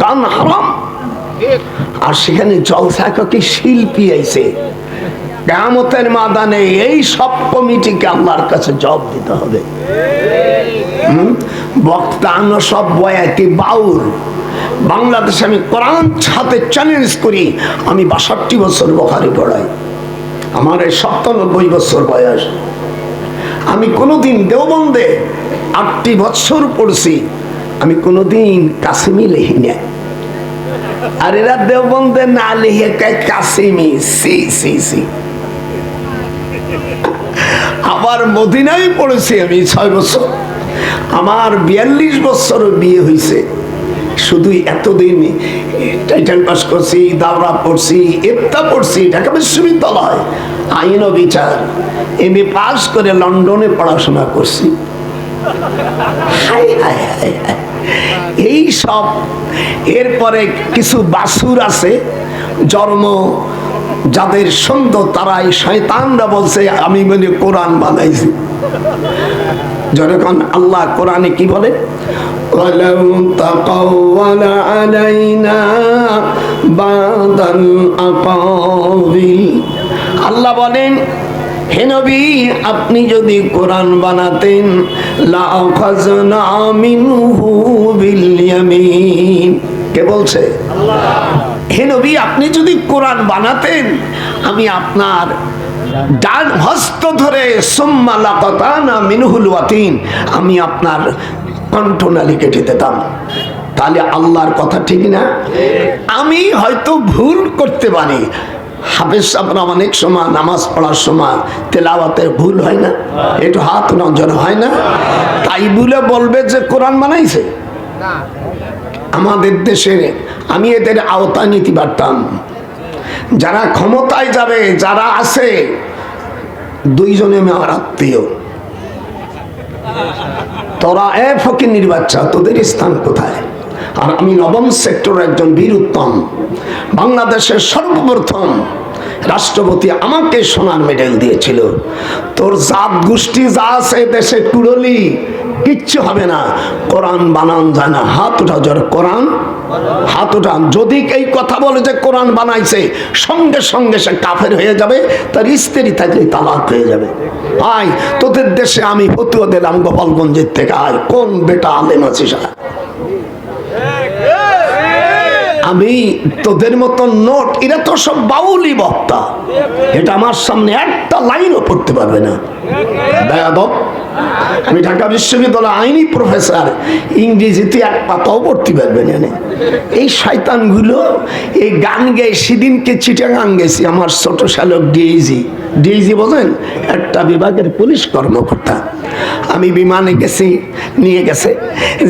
দান হারাম আর সেখানে জলসাকি শিল্পী আইছে। কেমতের মাদানে এই সব কমিটিকে আল্লাহর কাছে জব দিতে হবে। সব বয়াতি বাংলাদেশে আমি কোরআন ছাতে চ্যালেঞ্জ করি, আমি বাষট্টি বছর বখারি পড়াই। আমার এই সপ্তানব্বই বছর বয়স। আমি কোনোদিন দেওবন্দে আটটি বছর পড়ছি আমি কোনোদিন কাসিমি লিখি না আর এরা দেওবন্দে না লিখে কয় কাসিমি, সি সি সি। আবার মদিনায় পড়েছি আমি ছয় বছর। আমার বিয়াল্লিশ বছর বিয়ে হয়েছে শুধু এতদিন টাইটেল পাস করছি, দাওরা পড়ছি এফতা পড়ছি, ঢাকা বিশ্ববিদ্যালয়, আইন ও বিচার। এম এ পাস করে লন্ডনে পড়াশোনা করছি। হায় হায় হায় হায়। এই সব এরপরে কিছু বাসুর আছে জন্ম যাদের সুন্দর তারা এই শয়তানরা বলছে আমি মানে কোরআন বানাইছি যখন আল্লাহ কোরআনে কি বলে ولو تقول علينا بعض الأقاويل আল্লাহ বলেন হে নবী, আপনি যদি কোরআন বানাতেন কে বলছে? হে নবী, আপনি যদি কোরআন বানাতেন, আমি আপনার ডান হস্ত ধরে, সুম্মা মিনহুল ওয়াতিন আমি আপনার কণ্ঠনালী কেটে দিতাম। তাহলে আল্লাহর কথা ঠিক না? আমি হয়তো ভুল করতে পারি। হাফেজ সাহেবরা অনেক সময়, নামাজ পড়ার সময় তেলাওয়াতে ভুল হয় না? একটু হাত নজর হয় না? তাই বলে বলবে যে কোরআন বানাইছে। আমাদের দেশে আমি এদের আওতায় নিতে পারতাম। যারা ক্ষমতায় যাবে, যারা আছে, দুইজনে আমার আত্মীয়। তোরা এ ফকির বাচ্চা তোদের স্থান কোথায়? আর আমি নবম সেক্টর একজন বীর উত্তম। বাংলাদেশের সর্বপ্রথম রাষ্ট্রপতি আমাকে সোনার মেডেল দিয়েছিল। তোর জাত গোষ্ঠী যা আছে দেশে কুড়লি কিচ্ছু হবে না। কোরআন বানান যায় না। হাত উঠা জোর, কোরআন হাত উঠান। যদি এই কথা বলে যে কোরআন বানাইছে, সঙ্গে সঙ্গে সে কাফের হয়ে যাবে, তার স্ত্রী থাকলে তালাক হয়ে যাবে। আয়, তোদের দেশে আমি ফতুয়া দিলাম গোপালগঞ্জের থেকে। আয়, কোন বেটা আলেম আছিস আয়। আমি তোদের মতো নোট, এরা তো সব বাউলি বক্তা। এটা আমার সামনে একটা লাইনও পড়তে পারবে না। দয়াদব, আমি ঢাকা বিশ্ববিদ্যালয় আইনি প্রফেসর, ইংরেজিতে এক পাতাও পড়তে পারবে না এই শয়তানগুলো, এই গান গেয়ে, সেদিনকে চিটাগান গেছি, আমার ছোট শালক ডিএইজি ডিএইজি বলেন একটা বিভাগের পুলিশ কর্মকর্তা আমি বিমানে গেছি, নিয়ে গেছে।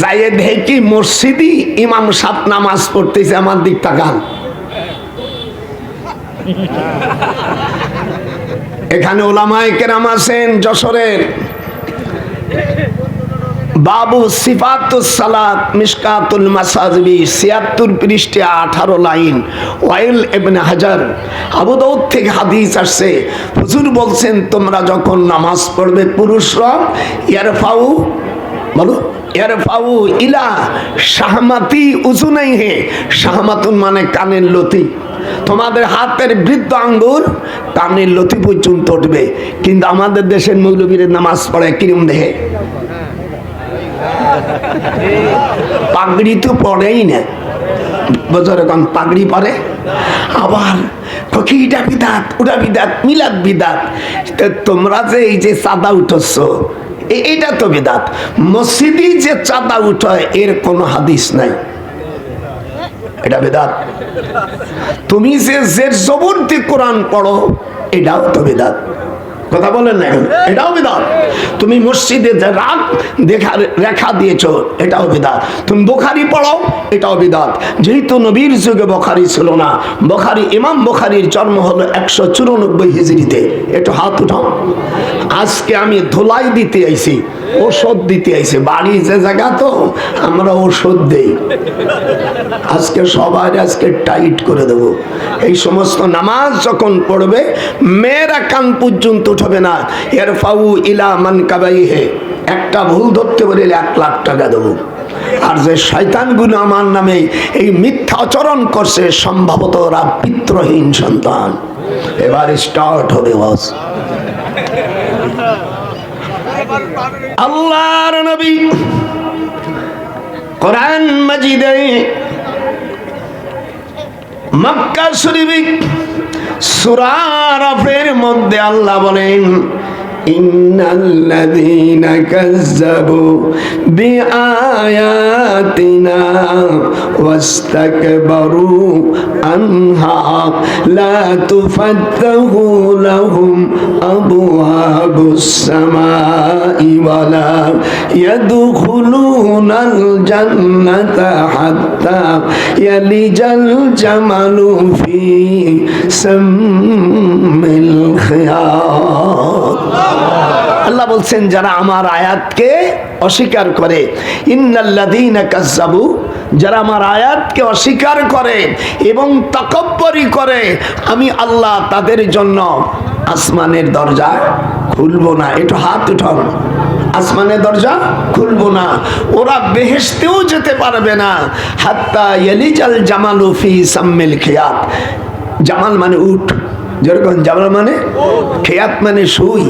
যাইয়ে দেখি মসজিদি ইমাম সাত নামাজ পড়তেছে, আমার দিক তাকান। এখানে ওলামায় কেরাম আছেন যশোরের। বাবু সিফাতুস সালাত মিসকাতুল মাসাজবি, ছিয়াত্তর পৃষ্ঠে আঠারো লাইন। ওয়াইল এবনে হাজার, আবু দাউদ থেকে হাদিস আসছে। হুজুর বলছেন, তোমরা যখন নামাজ পড়বে, পুরুষরা ইয়ারফাউ, বলো, ইয়ারফাউ ইলা শাহমাতি নেই হে শাহমাতুন মানে কানের লতি। তোমাদের হাতের বৃদ্ধ আঙ্গুর কানের লতি পর্যন্ত উঠবে। কিন্তু আমাদের দেশের মৌলবীরের নামাজ পড়ে কিরম দেহে? পাগড়ি তো পড়েই না। এখন পাগড়ি পরে আবার ফকিটা বিদাত, ওটা বিদাত, মিলাদ বিদাত। তোমরা যে এই যে চাঁদা উঠছ এটা তো বিদাত। মসজিদে যে চাঁদা উঠায় এর কোনো হাদিস নাই। এটা বেদাত। তুমি যে জের জবরতি কোরআন পড়ো, এটাও তো বেদাত। কথা বলেন না? এটাও বিদাত। তুমি মসজিদে যে রাগ দেখা, রেখা দিয়েছ, এটাও বিদাত। তুমি বোখারি পড়াও, এটাও বিদাত। যেহেতু নবীর যুগে বখারি ছিল না, বখারি, ইমাম বখারির জন্ম হলো একশো চুরানব্বই হিজড়িতে। একটু হাত উঠাও। আজকে আমি ধোলাই দিতে আইছি ওষুধ দিতে আইছি। বাড়ি যে জায়গা তো, আমরা ওষুধ দেই। আজকে সবাই আজকে টাইট করে দেব। এই সমস্ত নামাজ যখন পড়বে, মেয়েরা কান পর্যন্ত উঠবে না। এর ফাউ ইলা মান কাবাই হে একটা ভুল ধরতে পারলে এক লাখ টাকা দেবো। আর যে শয়তানগুলো আমার নামে এই মিথ্যা আচরণ করছে, সম্ভবত ওরা পিত্রহীন সন্তান। এবার স্টার্ট হবে বস। আল্লাহর নবী কোরআন মাজিদে মক্কা শরীফ সুরার মধ্যে আল্লাহ বলেন إن الذين كذبوا بآياتنا واستكبروا عنها لا تفتح لهم أبواب السماء ولا يدخلون الجنة حتى يلج الجمل في سم الخياط আল্লাহ বলছেন, যারা আমার আয়াতকে অস্বীকার করে, ইন্নাল্লাযীনা কাজ্জাবু যারা আমার আয়াতকে অস্বীকার করে এবং তাকব্বরি করে, আমি আল্লাহ তাদের জন্য আসমানের দরজা খুলবো না। একটু হাত উঠান আসমানের দরজা খুলবো না। ওরা বেহেশতেও যেতে পারবে না। হাত্তা ইয়ালিজাল জামালু ফি সাম্মিল খিয়াত। জামাল মানে উঠ যেরকম জামাল মানে খেয়াত মানে সুই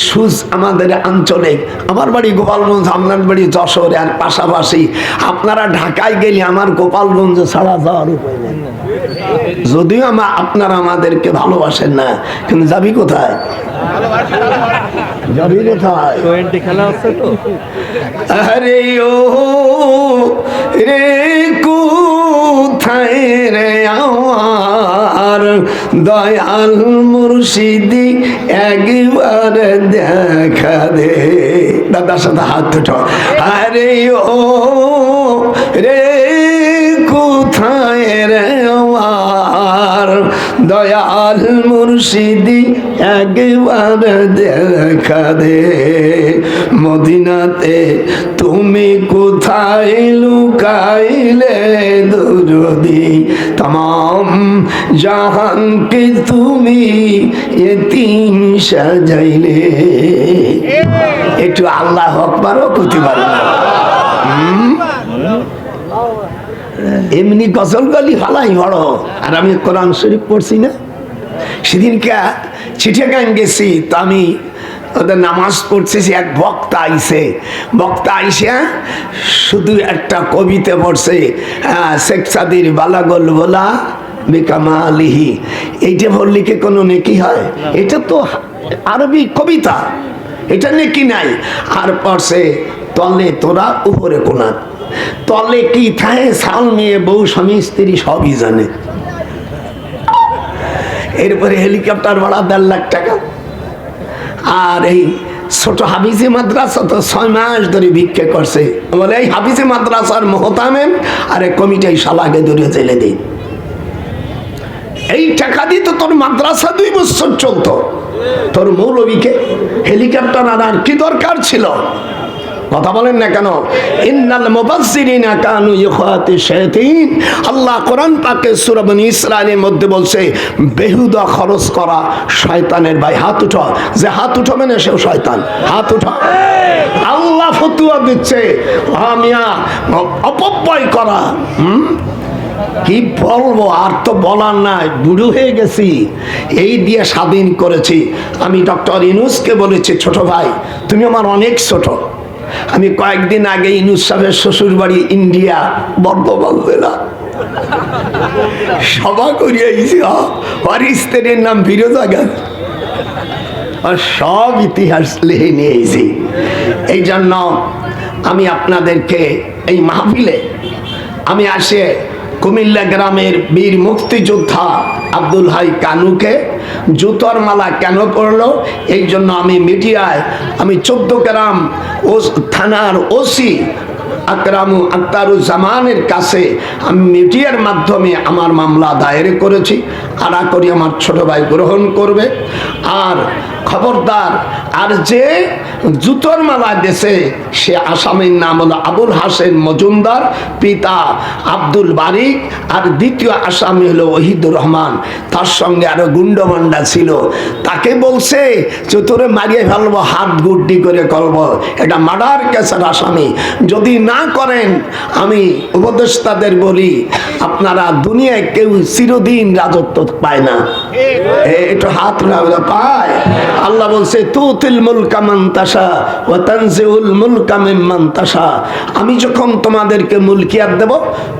সুজ আমাদের আঞ্চলে আমার বাড়ি গোপালগঞ্জ আপনার বাড়ি যশোর আর পাশাপাশি আপনারা ঢাকায় গেলে আমার গোপালগঞ্জ ছাড়া যাওয়ার উপায় নেই। যদিও আমা- আপনারা আমাদেরকে ভালোবাসেন না কিন্তু যাবি কোথায়? যাবি কোথায়? আরে ও রে কোথায় রে আমার দয়াল মুর্শিদি একবার দেখা দে। দাদার সাথে হাত দুটো। আরে ও রে কোথায় রে? দয়াল মুর্শিদি একবার দেখা দে মদিনাতে তুমি কোথায় লুকাইলে দুরদি? তাম জাহানকে তুমি এতিম সাজাইলে। একটু আল্লাহ করতে পারো না হুম? এমনি গজল গলি ফালাই বড়। আর আমি কোরআন শরীফ পড়ছি না। সেদিনকে চিঠিয়াগান গেছি তো আমি ওদের নামাজ পড়তেছি এক বক্তা আইসে বক্তা আইসে শুধু একটা কবিতা পড়ছে আহ, শেখ সাদির বালাগল বলা বেকামালিহি। এইটা বললে কি কোনো নেকি হয়? এটা তো আরবি কবিতা। এটা নেকি নাই। আর পড়ছে তলে তোরা উপরে কোনাত তলে কি থাকে সাল মেয়ে বউ, স্বামী, স্ত্রী সবই জানে। এরপরে হেলিকপ্টার ভাড়া দেড় লাখ টাকা। আর এই ছোট হাফিজে মাদ্রাসা তো ছয় মাস ধরে ভিক্ষে করছে। বলে, এই হাফিজে মাদ্রাসার মহতামেন আর এই কমিটি শালাকে ধরে জেলে দিই এই টাকা দিয়ে তো তোর মাদ্রাসা দুই বছর চলতো। তোর মৌলবীকে হেলিকপ্টার আনার কি দরকার ছিল? কথা বলেন না কেন? ইন্নাল মুবাসসিরিনা কানু ইখওয়াতি শায়াতিন। আল্লাহ কোরআন পাকে সূরা বনী ইসরাইলের মধ্যে বলছে, বেহুদা খরচ করা শয়তানের ভাই, হাত উঠো যে হাত উঠাবে না, সেও শয়তান। হাত উঠো আল্লাহ ফতুয়া দিচ্ছে আমিয়া অপব্যয় করা। হুম? কি বলব, আর তো বলার নাই, বুড়ো হয়ে গেছি। এই দিয়ে স্বাধীন করেছি। আমি ডক্টর ইনুসকে বলেছি, ছোট ভাই, তুমি আমার অনেক ছোট। আমি কয়েকদিন আগে ইনুস শ্বশুর বাড়ি ইন্ডিয়া বর্ধমান জেলা সভা করিয়াছি আর স্ত্রীর নাম ফিরোজা গান সব ইতিহাস লিখে নিয়েছি। এই জন্য আমি আপনাদেরকে এই মাহফিলে আমি আসে কুমিল্লা গ্রামের বীর মুক্তিযোদ্ধা আব্দুল হাই কানুকে জুতোর মালা কেন পড়ল এই জন্য আমি মিডিয়ায়, আমি চোদ্দ গ্রাম ও থানার ওসি আকরামু আক্তারুজ্জামানের কাছে আমি মিডিয়ার মাধ্যমে আমার মামলা দায়ের করেছি। আড়া করি আমার ছোট ভাই গ্রহণ করবে। আর খবরদার, আর যে জুতোর মালা দেশে সে আসামির নাম হলো আবুল হাসেন মজুমদার, পিতা আব্দুল বারিক, আর দ্বিতীয় আসামি হলো ওহিদুর রহমান। তার সঙ্গে আরও গুন্ডমান্ডা ছিল। তাকে বলছে যে, তোরে মারিয়ে ফেলব, হাত গুড্ডি করে করব। এটা মার্ডার কেসের আসামি। যদি না না করেন আমি উপদেষ্টাদের বলি আপনারা দুনিয়ায় কেউ চিরদিন রাজত্ব পায় না। একটু হাত উঠাবে, পায়। আল্লাহ বলছে তুতিল মুলকা মান তাশা ওয়া তানজিউল মুলকা মিম্মান তাশা। আমি যখন তোমাদেরকে মুলকিয়াত দেব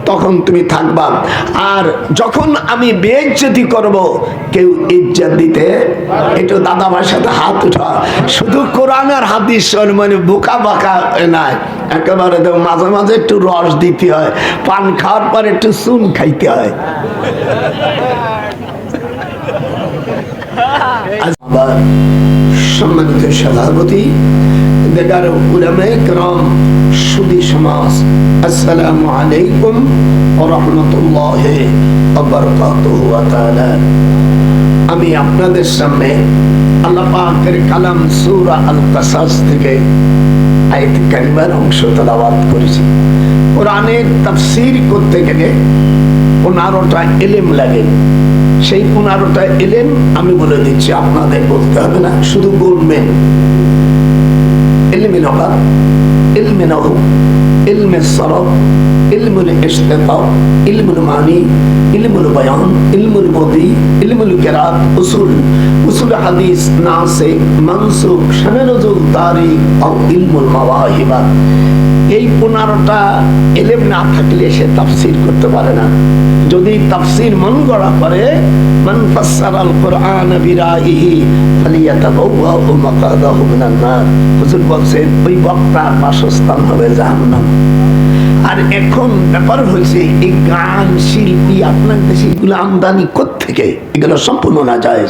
তখন তুমি থাকবা। আর যখন আমি বেজ্জতি করব কেউ ইজ্জত দিতে একটু দাদা ভাইয়ের সাথে হাত উঠা শুধু কোরআন আর হাদিস মানে বোকা বাঁকা নাই। একেবারে তো মাঝে মাঝে একটু রস দিতে হয় পান খাওয়ার পর একটু চুন খাইতে হয় আবার সম্মানিত সভাপতি দেগার উলামায়ে کرام সুদী সমাজ আসসালামু আলাইকুম ওয়া রাহমাতুল্লাহি ওয়া বারাকাতুহু ওয়া তাআলা আমি আপনাদের সামনে আল্লাহ পাকের কালাম সূরা আল কাসাস থেকে আয়তে কারিমার অংশ তালাবাদ করেছি। কোরআনের তাফসির করতে গেলে পনেরোটা এলেম লাগে। সেই পনেরোটা এলেম আমি বলে দিচ্ছি, আপনাদের বলতে হবে না, শুধু বলবেন। এলেমের অভাব। علم نظم علم الصرف علم al-ishtiqa ilmi al-mani علم al-bayan ilmi اصول اصول ilmi al-qiraat usul usul hadis او علم শানানুজুল এই পনেরোটা এলেম না থাকলে সে তাফসির করতে পারে না যদি তাফসির মন গড়া করে, মান ফাসসার আল কোরআন বিরাইহি ফালিয়াতাবাওয়া মাকাদাহু মিনান নার। হুজুর বলছেন ওই বক্তার বাসস্থান হবে জাহান্নাম। আর এখন ব্যাপার হয়েছে, এই গান শিল্পী আপনার দেশে এগুলো আমদানি কোথেকে এগুলো সম্পূর্ণ না যায়